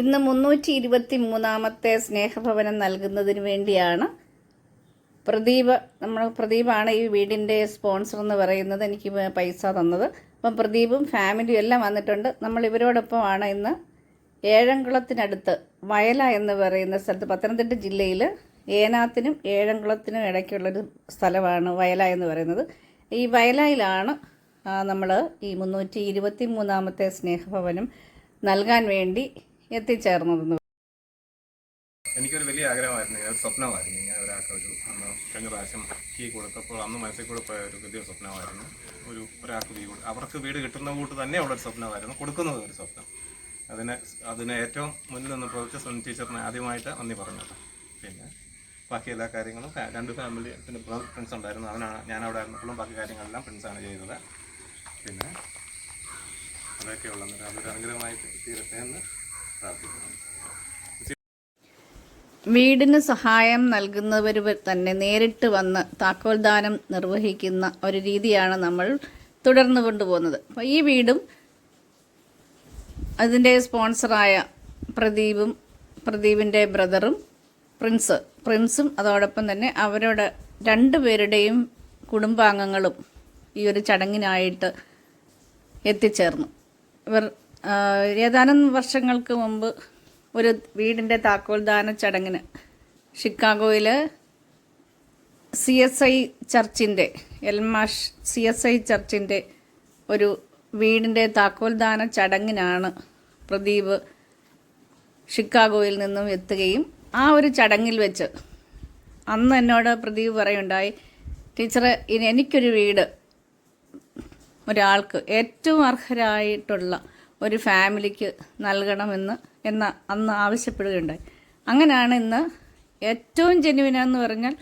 ഇന്ന് മുന്നൂറ്റി ഇരുപത്തി മൂന്നാമത്തെ സ്നേഹഭവനം നൽകുന്നതിന് വേണ്ടിയാണ് പ്രദീപ് നമ്മൾ പ്രദീപാണ് ഈ വീടിന്റെ സ്പോൺസർ എന്ന് പറയുന്നത് എനിക്ക് പൈസ തന്നത്. അപ്പം പ്രദീപും ഫാമിലിയും എല്ലാം വന്നിട്ടുണ്ട്. നമ്മൾ ഇവരോടൊപ്പമാണ് ഇന്ന് ഏഴംകുളത്തിനടുത്ത് വയല എന്ന് പറയുന്ന സ്ഥലത്ത് പത്തനംതിട്ട ജില്ലയിൽ ഏനാത്തിനും ഏഴംകുളത്തിനും ഇടയ്ക്കുള്ളൊരു സ്ഥലമാണ് വയല എന്ന് പറയുന്നത്. ഈ വയലയിലാണ് നമ്മൾ ഈ മുന്നൂറ്റി ഇരുപത്തി മൂന്നാമത്തെ സ്നേഹഭവനം നൽകാൻ വേണ്ടി എത്തിച്ചേർന്നതെന്ന് എനിക്കൊരു വലിയ ആഗ്രഹമായിരുന്നു. ഒരു സ്വപ്നമായിരുന്നു. ഞാൻ ഒരാൾക്ക് ഒരു അന്ന് കഴിഞ്ഞ പ്രാവശ്യം കീ കൊടുത്തപ്പോൾ അന്ന് മനസ്സിൽ കൂടെ പോയ ഒരു വലിയ സ്വപ്നമായിരുന്നു. ഒരു ഒരാൾക്ക് വീട് അവർക്ക് വീട് കിട്ടുന്ന കൂട്ട് തന്നെ അവിടെ ഒരു സ്വപ്നമായിരുന്നു. കൊടുക്കുന്നത് ഒരു സ്വപ്നം. അതിന് അതിന് ഏറ്റവും മുന്നിൽ നിന്ന് പ്രവർത്തിച്ച സ്വന്തം ടീച്ചറിനെ ആദ്യമായിട്ട് നന്ദി പറഞ്ഞത്. പിന്നെ ബാക്കി എല്ലാ കാര്യങ്ങളും രണ്ട് ഫാമിലി പിന്നെ ഫ്രണ്ട്സ് ഉണ്ടായിരുന്നു. അവനാണ് ഞാൻ അവിടെ ആയിരുന്നപ്പോഴും ബാക്കി കാര്യങ്ങളെല്ലാം ഫ്രണ്ട്സാണ് ചെയ്തത്. പിന്നെ അതൊക്കെയുള്ള അതൊരു അനുഗ്രഹമായിട്ട് തീരട്ടെ എന്ന് വീടിന് സഹായം നൽകുന്നവർ തന്നെ നേരിട്ട് വന്ന് താക്കോൽദാനം നിർവഹിക്കുന്ന ഒരു രീതിയാണ് നമ്മൾ തുടർന്നു കൊണ്ടുപോകുന്നത്. അപ്പോൾ ഈ വീടും അതിന്റെ സ്പോൺസറായ പ്രദീപും പ്രദീപിന്റെ ബ്രദറും പ്രിൻസ് പ്രിൻസും അതോടൊപ്പം തന്നെ അവരുടെ രണ്ടുപേരുടെയും കുടുംബാംഗങ്ങളും ഈ ഒരു ചടങ്ങിനായിട്ട് എത്തിച്ചേർന്നു. ഇവർ ഏതാനും വർഷങ്ങൾക്ക് മുമ്പ് ഒരു വീടിന്റെ താക്കോൽദാന ചടങ്ങിന് ഷിക്കാഗോയിൽ സി എസ് ഐ ചർച്ചിന്റെ എൽമാഷ് സി എസ് ഐ ചർച്ചിന്റെ ഒരു വീടിന്റെ താക്കോൽദാന ചടങ്ങിനാണ് പ്രദീപ് ഷിക്കാഗോയിൽ നിന്നും എത്തുകയും ആ ഒരു ചടങ്ങിൽ വെച്ച് അന്ന് എന്നോട് പ്രദീപ് പറയുണ്ടായി ടീച്ചറെ ഇനി എനിക്കൊരു വീട്. ഒരാൾക്ക് ഏറ്റവും അർഹരായിട്ടുള്ള ഒരു ഫാമിലിക്ക് നൽകണമെന്ന് എന്ന അന്ന് ആവശ്യപ്പെടുകയുണ്ടായി. അങ്ങനെയാണ് ഇന്ന് ഏറ്റവും ജെന്യുവിനെന്ന് പറഞ്ഞാൽ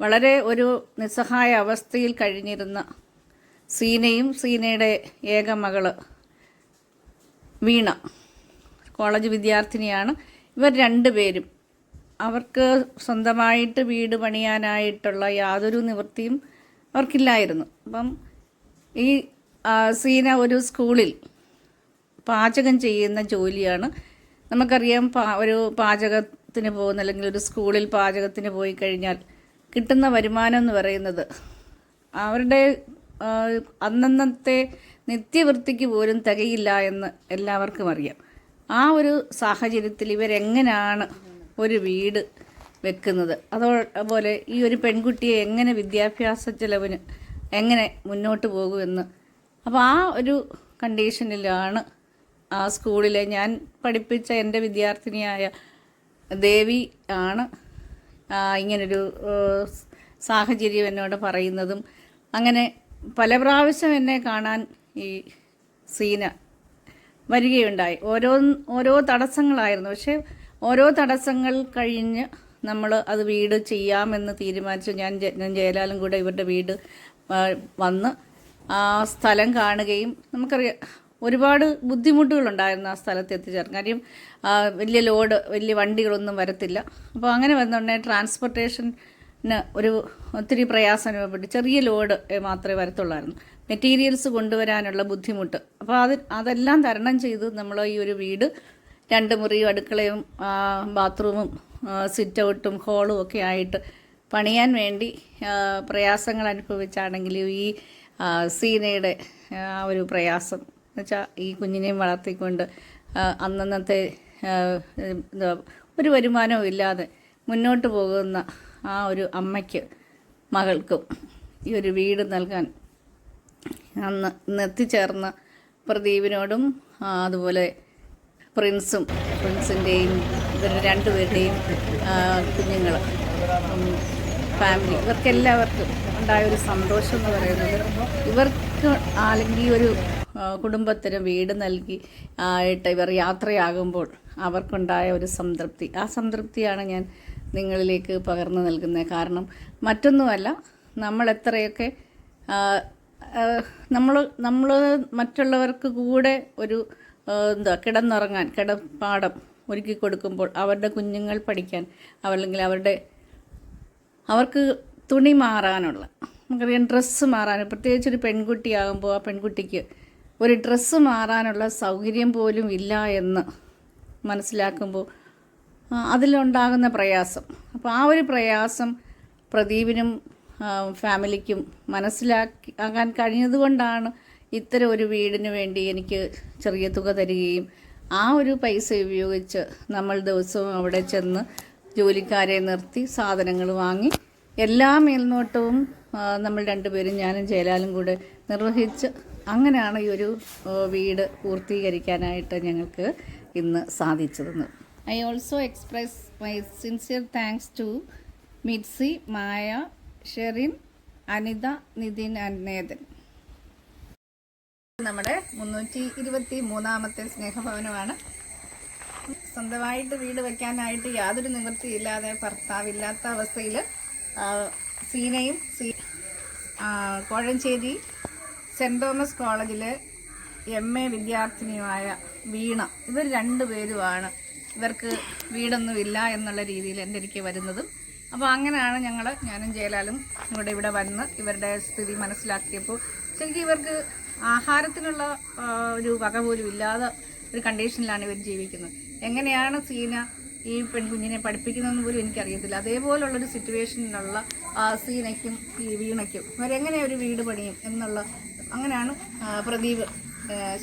വളരെ ഒരു നിസ്സഹായ അവസ്ഥയിൽ കഴിഞ്ഞിരുന്ന സീനയും സീനയുടെ ഏക മകൾ വീണ. കോളേജ് വിദ്യാർത്ഥിനിയാണ്. ഇവർ രണ്ടുപേരും. അവർക്ക് സ്വന്തമായിട്ട് വീട് പണിയാനായിട്ടുള്ള യാതൊരു നിവൃത്തിയും അവർക്കില്ലായിരുന്നു. അപ്പം ഈ സീന ഒരു സ്കൂളിൽ പാചകം ചെയ്യുന്ന ജോലിയാണ്. നമുക്കറിയാം പാ ഒരു പാചകത്തിന് പോകുന്ന അല്ലെങ്കിൽ ഒരു സ്കൂളിൽ പാചകത്തിന് പോയി കഴിഞ്ഞാൽ കിട്ടുന്ന വരുമാനം എന്ന് പറയുന്നത് അവരുടെ അന്നന്നത്തെ നിത്യവൃത്തിക്ക് പോലും തികയില്ല എന്ന് എല്ലാവർക്കും അറിയാം. ആ ഒരു സാഹചര്യത്തിൽ ഇവരെങ്ങനെയാണ് ഒരു വീട് വെക്കുന്നത്? അതുപോലെ ഈ ഒരു പെൺകുട്ടിയെ എങ്ങനെ വിദ്യാഭ്യാസ ചെലവിന് എങ്ങനെ മുന്നോട്ട് പോകുമെന്ന്. അപ്പോൾ ആ ഒരു കണ്ടീഷനിലാണ് ആ സ്കൂളിലെ ഞാൻ പഠിപ്പിച്ച എന്റെ വിദ്യാർത്ഥിനിയായ ദേവി ആണ്. ഇങ്ങനൊരു സാഹചര്യം എന്നോട് പറയുന്നതും അങ്ങനെ പല പ്രാവശ്യം എന്നെ കാണാൻ ഈ സീന വരികയുണ്ടായി. ഓരോ ഓരോ തടസ്സങ്ങളായിരുന്നു. പക്ഷേ ഓരോ തടസ്സങ്ങൾ കഴിഞ്ഞ് നമ്മൾ അത് വീട് ചെയ്യാമെന്ന് തീരുമാനിച്ചു. ഞാൻ ഞാൻ ജയലാലും കൂടെ ഇവരുടെ വീട് വന്ന് ആ സ്ഥലം കാണുകയും നമുക്കറിയാം ഒരുപാട് ബുദ്ധിമുട്ടുകളുണ്ടായിരുന്നു ആ സ്ഥലത്ത് എത്തിച്ചേർന്ന് കാര്യം വലിയ ലോഡ് വലിയ വണ്ടികളൊന്നും വരത്തില്ല. അപ്പോൾ അങ്ങനെ വന്നുണ്ടെങ്കിൽ ട്രാൻസ്പോർട്ടേഷന് ഒരു ഒത്തിരി പ്രയാസം അനുഭവപ്പെട്ടു. ചെറിയ ലോഡ് മാത്രമേ വരത്തുള്ളായിരുന്നു. മെറ്റീരിയൽസ് കൊണ്ടുവരാനുള്ള ബുദ്ധിമുട്ട്. അപ്പോൾ അത് അതെല്ലാം തരണം ചെയ്ത് നമ്മൾ ഈ ഒരു വീട് രണ്ട് മുറിയും അടുക്കളയും ബാത്റൂമും സിറ്റ് ഔട്ടും ഹോളും ഒക്കെ ആയിട്ട് പണിയാൻ വേണ്ടി പ്രയാസങ്ങൾ അനുഭവിച്ചാണെങ്കിലും ഈ സീനയുടെ ആ ഒരു പ്രയാസം എന്നുവെച്ചാൽ ഈ കുഞ്ഞിനെയും വളർത്തിക്കൊണ്ട് അന്നന്നത്തെ ഒരു വരുമാനവും ഇല്ലാതെ മുന്നോട്ട് പോകുന്ന ആ ഒരു അമ്മയ്ക്ക് മകൾക്കും ഈ ഒരു വീട് നൽകാൻ അന്ന് ഇന്നെത്തിച്ചേർന്ന പ്രദീപിനോടും അതുപോലെ പ്രിൻസും പ്രിൻസിന്റെയും ഇവരുടെ രണ്ടുപേരുടെയും കുഞ്ഞുങ്ങൾ ഫാമിലി ഇവർക്കെല്ലാവർക്കും ഉണ്ടായ ഒരു സന്തോഷം എന്ന് പറയുന്നത് ഇവർക്ക് അല്ലെങ്കിൽ ഒരു കുടുംബത്തിന് വീട് നൽകി ആയിട്ട് ഇവർ യാത്രയാകുമ്പോൾ അവർക്കുണ്ടായ ഒരു സംതൃപ്തി. ആ സംതൃപ്തിയാണ് ഞാൻ നിങ്ങളിലേക്ക് പകർന്നു നൽകുന്നത്. കാരണം മറ്റൊന്നുമല്ല നമ്മൾ എത്രയൊക്കെ നമ്മൾ നമ്മൾ മറ്റുള്ളവർക്ക് കൂടെ ഒരു എന്താ കിടന്നുറങ്ങാൻ കിടപ്പാടം ഒരുക്കി കൊടുക്കുമ്പോൾ അവരുടെ കുഞ്ഞുങ്ങൾ പഠിക്കാൻ അല്ലെങ്കിൽ അവരുടെ അവർക്ക് തുണി മാറാനുള്ള നമുക്കറിയാം ഡ്രസ്സ് മാറാൻ പ്രത്യേകിച്ച് ഒരു പെൺകുട്ടിയാകുമ്പോൾ ആ പെൺകുട്ടിക്ക് ഒരു ഡ്രസ്സ് മാറാനുള്ള സൗകര്യം പോലും ഇല്ല എന്ന് മനസ്സിലാക്കുമ്പോൾ അതിലുണ്ടാകുന്ന പ്രയാസം. അപ്പോൾ ആ ഒരു പ്രയാസം പ്രദീപിനും ഫാമിലിക്കും മനസ്സിലാക്കി ആകാൻ കഴിഞ്ഞതുകൊണ്ടാണ് ഇത്തരം ഒരു വീടിന് വേണ്ടി എനിക്ക് ചെറിയ തുക തരികയും ആ ഒരു പൈസ ഉപയോഗിച്ച് നമ്മൾ ദിവസവും അവിടെ ചെന്ന് ജോലിക്കാരെ നിർത്തി സാധനങ്ങൾ വാങ്ങി എല്ലാ മേൽനോട്ടവും നമ്മൾ രണ്ടുപേരും ഞാനും ജയലാലും കൂടെ നിർവഹിച്ച് അങ്ങനെയാണ് ഈ ഒരു വീട് പൂർത്തീകരിക്കാനായിട്ട് ഞങ്ങൾക്ക് ഇന്ന് സാധിച്ചതെന്ന്. I also express my sincere thanks to Mitsi Maya Sherin Anitha Nithin and Nathan നമ്മുടെ മുന്നൂറ്റി ഇരുപത്തി മൂന്നാമത്തെ സ്നേഹഭവനമാണ്. സ്വന്തമായിട്ട് വീട് വെക്കാനായിട്ട് യാതൊരു നിവൃത്തിയില്ലാതെ ഭർത്താവില്ലാത്ത അവസ്ഥയിൽ സീനയും സീ കോഴഞ്ചേരി സെന്റ് തോമസ് കോളേജിലെ എം എ വിദ്യാർത്ഥിനിയുമായ വീണ. ഇവർ രണ്ടുപേരുമാണ് ഇവർക്ക് വീടൊന്നുമില്ല എന്നുള്ള രീതിയിൽ എന്റെ എനിക്ക് വരുന്നതും. അപ്പോൾ അങ്ങനെയാണ് ഞങ്ങൾ ഞാനും ജയലാലും ഇവിടെ ഇവിടെ വന്ന് ഇവരുടെ സ്ഥിതി മനസ്സിലാക്കിയപ്പോൾ ശരിക്കും ഇവർക്ക് ആഹാരത്തിനുള്ള ഒരു വക പോലും ഇല്ലാതെ ഒരു കണ്ടീഷനിലാണ് ഇവർ ജീവിക്കുന്നത്. എങ്ങനെയാണ് സീന ഈ പെൺകുഞ്ഞിനെ പഠിപ്പിക്കുന്നതെന്ന് പോലും എനിക്കറിയത്തില്ല. അതേപോലുള്ളൊരു സിറ്റുവേഷനിലുള്ള സീനയ്ക്കും ഈ വീണയ്ക്കും അവരെങ്ങനെ ഒരു വീട് പണിയും എന്നുള്ള അങ്ങനെയാണ് പ്രദീപ്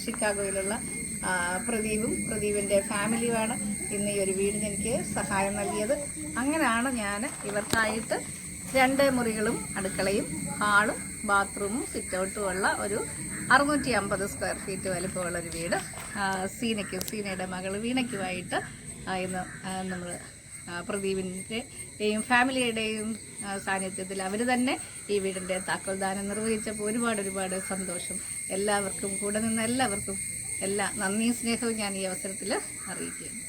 ഷിക്കാഗോയിലുള്ള പ്രദീപും പ്രദീപിന്റെ ഫാമിലിയുമാണ് ഇന്ന് ഈ ഒരു വീടിന് എനിക്ക് സഹായം നൽകിയത്. അങ്ങനെയാണ് ഞാൻ ഇവർക്കായിട്ട് രണ്ട് മുറികളും അടുക്കളയും ഹാളും ബാത്റൂമും സിറ്റൗട്ടും ഉള്ള ഒരു അറുന്നൂറ്റി അമ്പത് സ്ക്വയർ ഫീറ്റ് വലുപ്പമുള്ള ഒരു വീട് സീനയ്ക്ക് സീനയുടെ മകൾ വീണയ്ക്കുമായിട്ട് ഇന്ന് നമ്മൾ പ്രദീപിന്റെയും ഫാമിലിയുടെയും സാന്നിധ്യത്തിൽ അവർ തന്നെ ഈ വീടിന്റെ താക്കോൽദാനം നിർവഹിച്ചപ്പോൾ ഒരുപാട് ഒരുപാട് സന്തോഷം. എല്ലാവർക്കും കൂടെ നിന്ന് എല്ലാവർക്കും എല്ലാ നന്ദിയും സ്നേഹവും ഞാൻ ഈ അവസരത്തിൽ അറിയിക്കുകയാണ്.